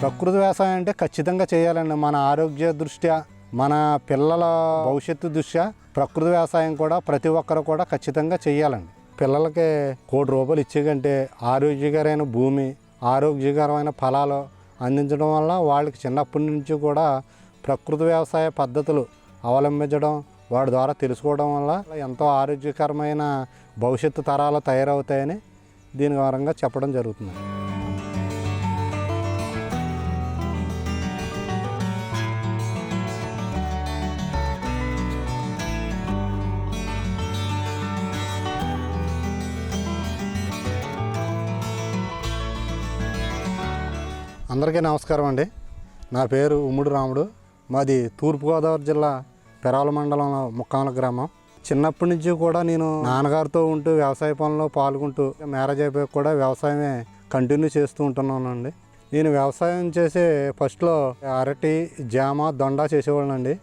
ప్రకృతి వ్యవసాయం అంటే ఖచ్చితంగా చేయాలండి. మన ఆరోగ్య దృష్ట్యా మన పిల్లల భవిష్యత్తు దృష్ట్యా ప్రకృతి వ్యవసాయం కూడా ప్రతి ఒక్కరు కూడా ఖచ్చితంగా చేయాలండి. పిల్లలకి కోటి రూపాయలు ఇచ్చే కంటే ఆరోగ్యకరమైన భూమి ఆరోగ్యకరమైన ఫలాలు అందించడం వల్ల వాళ్ళకి చిన్నప్పటి నుంచి కూడా ప్రకృతి వ్యవసాయ పద్ధతులు అవలంబించడం వాడి ద్వారా తెలుసుకోవడం వల్ల ఎంతో ఆరోగ్యకరమైన భవిష్యత్తు తరాలు తయారవుతాయని దీని వారంగా చెప్పడం జరుగుతుంది అందరికీ నమస్కారం అండి. నా పేరు ఉమ్ముడు రాముడు. మాది తూర్పుగోదావరి జిల్లా పెరాల మండలంలో ముక్కాముల గ్రామం. చిన్నప్పటి నుంచి కూడా నేను నాన్నగారితో ఉంటూ వ్యవసాయ పనుల్లో పాల్గొంటూ మ్యారేజ్ అయిపోయి కూడా వ్యవసాయమే కంటిన్యూ చేస్తూ ఉంటున్నానండి. నేను వ్యవసాయం చేసే ఫస్ట్లో అరటి జామ దొండ చేసేవాళ్ళండి.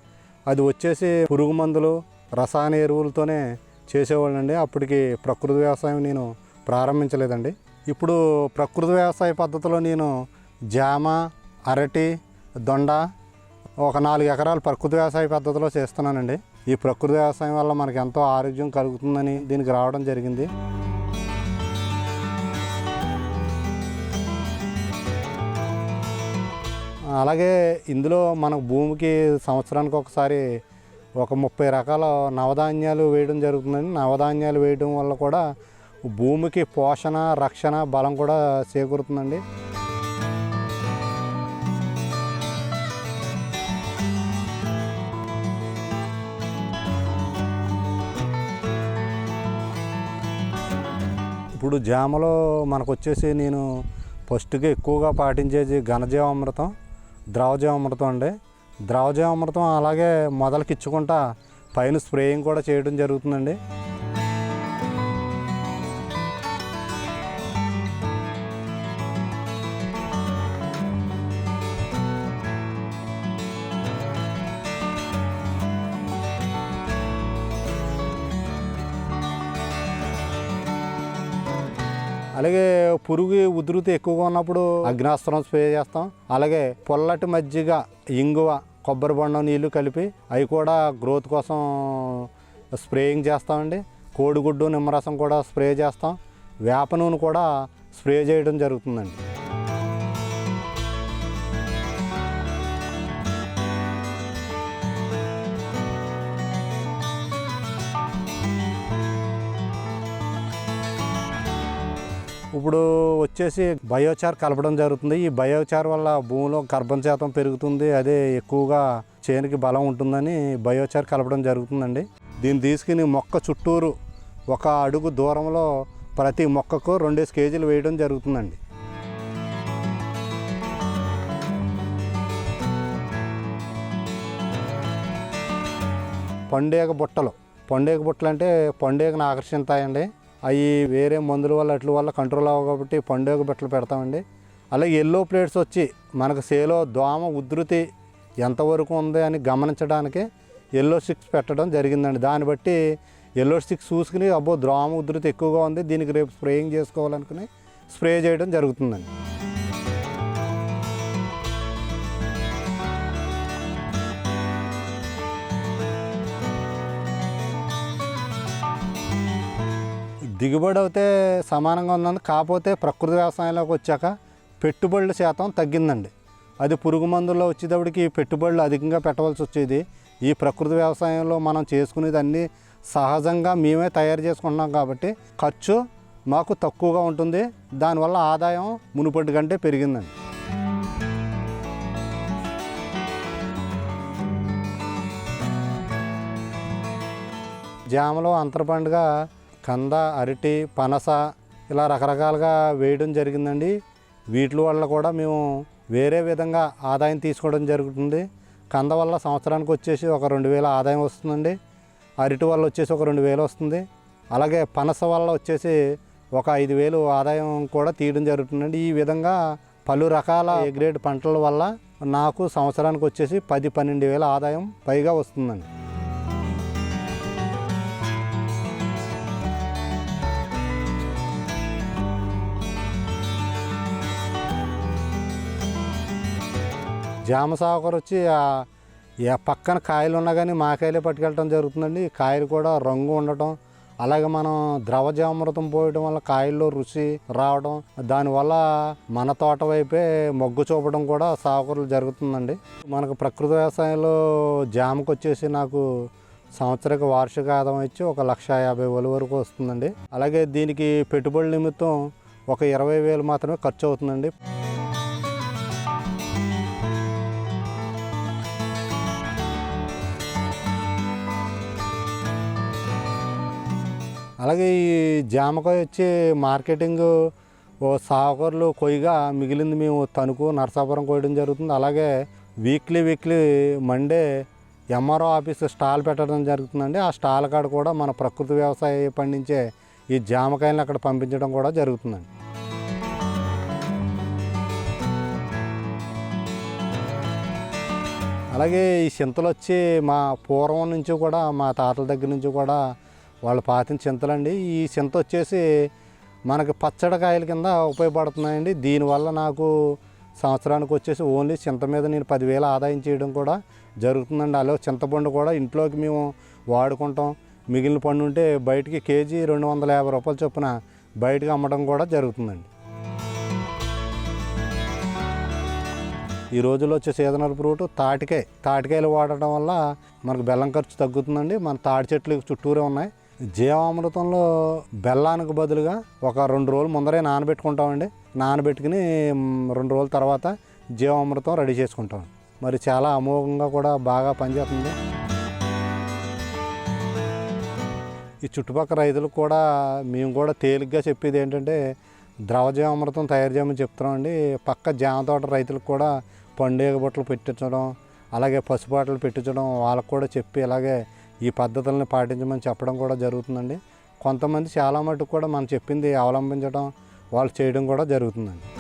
అది వచ్చేసి పురుగు మందులు రసాయన ఎరువులతోనే చేసేవాళ్ళండి. అప్పటికి ప్రకృతి వ్యవసాయం నేను ప్రారంభించలేదండి. ఇప్పుడు ప్రకృతి వ్యవసాయ పద్ధతిలో నేను జామ అరటి దొండ ఒక నాలుగు ఎకరాలు ప్రకృతి వ్యవసాయ పద్ధతిలో చేస్తున్నానండి. ఈ ప్రకృతి వ్యవసాయం వల్ల మనకి ఎంతో ఆరోగ్యం కలుగుతుందని దీనికి రావడం జరిగింది. అలాగే ఇందులో మన భూమికి సంవత్సరానికి ఒకసారి ఒక ముప్పై రకాల నవధాన్యాలు వేయడం జరుగుతుందండి. నవధాన్యాలు వేయడం వల్ల కూడా భూమికి పోషణ రక్షణ బలం కూడా చేకూరుతుందండి. ఇప్పుడు జామలో మనకు వచ్చేసి నేను ఫస్ట్గా ఎక్కువగా పాటించేది ఘనజీవామృతం ద్రవజీవామృతం అండి. ద్రవజీవామృతం అలాగే మొదలకిచ్చుకుంటా పైన స్ప్రేయింగ్ కూడా చేయడం జరుగుతుందండి. పురుగు ఉధృతి ఎక్కువగా ఉన్నప్పుడు అగ్నాస్త్రం స్ప్రే చేస్తాం. అలాగే పొల్లటి మజ్జిగ ఇంగువ కొబ్బరి బొండం నీళ్ళు కలిపి అవి కూడా గ్రోత్ కోసం స్ప్రేయింగ్ చేస్తామండి. కోడిగుడ్డు నిమ్మరసం కూడా స్ప్రే చేస్తాం. వేప నూనె కూడా స్ప్రే చేయడం జరుగుతుందండి. ఇప్పుడు వచ్చేసి బయోచార్ కలపడం జరుగుతుంది. ఈ బయోచార్ వల్ల భూమిలో గర్భం శాతం పెరుగుతుంది. అదే ఎక్కువగా చేనుకి బలం ఉంటుందని బయోచార్ కలపడం జరుగుతుందండి. దీన్ని తీసుకుని మొక్క చుట్టూరు ఒక అడుగు దూరంలో ప్రతి మొక్కకు రెండేసి కేజీలు వేయడం జరుగుతుందండి. పండేగ బుట్టలు. పండేగ బుట్టలు అంటే పండేగను ఆకర్షిస్తాయండి అవి వేరే మందుల వల్ల అట్ల వల్ల కంట్రోల్ అవ్వ కాబట్టి పండుగ బట్టలు పెడతామండి. అలాగే ఎల్లో ప్లేట్స్ వచ్చి మనకు సేలో దోమ ఉధృతి ఎంతవరకు ఉంది అని గమనించడానికి ఎల్లో స్టిక్స్ పెట్టడం జరిగిందండి. దాన్ని బట్టి ఎల్లో స్టిక్స్ చూసుకుని అబ్బో దోమ ఉధృతి ఎక్కువగా ఉంది దీనికి రేపు స్ప్రేయింగ్ చేసుకోవాలనుకుని స్ప్రే చేయడం జరుగుతుందండి. దిగుబడి అయితే సమానంగా ఉందండి. కాకపోతే ప్రకృతి వ్యవసాయంలోకి వచ్చాక పెట్టుబడుల శాతం తగ్గిందండి. అది పురుగు మందుల్లో వచ్చేటప్పటికి పెట్టుబడులు అధికంగా పెట్టవలసి వచ్చేది. ఈ ప్రకృతి వ్యవసాయంలో మనం చేసుకునేది అన్నీ సహజంగా మేమే తయారు చేసుకుంటున్నాం కాబట్టి ఖర్చు మాకు తక్కువగా ఉంటుంది. దానివల్ల ఆదాయం మునుపటి కంటే పెరిగిందండి. జామలో అంతర పండుగ కంద అరటి పనస ఇలా రకరకాలుగా వేయడం జరిగిందండి. వీటి వల్ల కూడా మేము వేరే విధంగా ఆదాయం తీసుకోవడం జరుగుతుంది. కంద వల్ల సంవత్సరానికి వచ్చేసి ఒక రెండు వేల ఆదాయం వస్తుందండి. అరటి వల్ల వచ్చేసి ఒక రెండు వేలు వస్తుంది. అలాగే పనస వల్ల వచ్చేసి ఒక ఐదు వేలు ఆదాయం కూడా తీయడం జరుగుతుందండి. ఈ విధంగా పలు రకాల ఏ గ్రేడ్ పంటల వల్ల నాకు సంవత్సరానికి వచ్చేసి పది పన్నెండు వేల ఆదాయం పైగా వస్తుందండి. జామ సాగుకూర వచ్చి ఏ పక్కన కాయలు ఉన్నా కానీ మా కాయలే పట్టుకెళ్ళటం జరుగుతుందండి. కాయలు కూడా రంగు ఉండటం అలాగే మనం ద్రవజామృతం పోయడం వల్ల కాయల్లో రుచి రావడం దానివల్ల మన తోట వైపే మొగ్గు చూపడం కూడా సాగుకూరలు జరుగుతుందండి. మనకు ప్రకృతి వ్యవసాయంలో జామకు వచ్చేసి నాకు సంవత్సరక వార్షిక ఆదాయం వచ్చి ఒక లక్ష యాభై వేల వరకు వస్తుందండి. అలాగే దీనికి పెట్టుబడి నిమిత్తం ఒక ఇరవై వేలు మాత్రమే ఖర్చు అవుతుందండి. అలాగే ఈ జామకాయ వచ్చి మార్కెటింగ్ ఓ సాగుకూరలు కొయ్యగా మిగిలింది మేము తణుకు నరసాపురం కోయడం జరుగుతుంది. అలాగే weekly weekly Monday MRO office stall పెట్టడం జరుగుతుందండి. ఆ స్టాల్ కాడ కూడా మన ప్రకృతి వ్యవసాయ పండించే ఈ జామకాయలను అక్కడ పంపించడం కూడా జరుగుతుందండి. అలాగే ఈ చింతలు వచ్చి మా పూర్వం నుంచి కూడా మా తాతల దగ్గర నుంచి కూడా వాళ్ళు పాతిన చింతలండి. ఈ చింత వచ్చేసి మనకి పచ్చడి కాయల కింద ఉపయోగపడుతున్నాయండి. దీనివల్ల నాకు సంవత్సరానికి వచ్చేసి ఓన్లీ చింత మీద నేను పదివేల ఆదాయం చేయడం కూడా జరుగుతుందండి. అలాగే చింతపండు కూడా ఇంట్లోకి మేము వాడుకుంటాం. మిగిలిన పండు ఉంటే బయటికి కేజీ రెండు వందల యాభై రూపాయల చొప్పున బయటకు అమ్మడం కూడా జరుగుతుందండి. ఈ రోజుల్లో వచ్చే సీజనల్ ఫ్రూట్ తాటికాయ. తాటికాయలు వాడటం వల్ల మనకు బెల్లం ఖర్చు తగ్గుతుందండి. మన తాటి చెట్లు చుట్టూరే ఉన్నాయి. జీవామృతంలో బెల్లానికి బదులుగా ఒక రెండు రోజులు ముందరే నానబెట్టుకుంటామండి. నానబెట్టుకుని రెండు రోజుల తర్వాత జీవామృతం రెడీ చేసుకుంటాం. మరి చాలా అమోఘంగా కూడా బాగా పనిచేస్తుంది. ఈ చుట్టుపక్కల రైతులకు కూడా మేము కూడా తేలిగ్గా చెప్పేది ఏంటంటే ద్రవజీవామృతం తయారు చేయమని చెప్తున్నామండి. పక్క జామ తోట రైతులకు కూడా పండుగ బుట్టలు పెట్టించడం అలాగే పసుపాటలు పెట్టించడం వాళ్ళకు కూడా చెప్పి అలాగే ఈ పద్ధతులను పాటించమని చెప్పడం కూడా జరుగుతుందండి. కొంతమంది చాలా మటుకు కూడా మనం చెప్పింది అవలంబించడం వాళ్ళు చేయడం కూడా జరుగుతుందండి.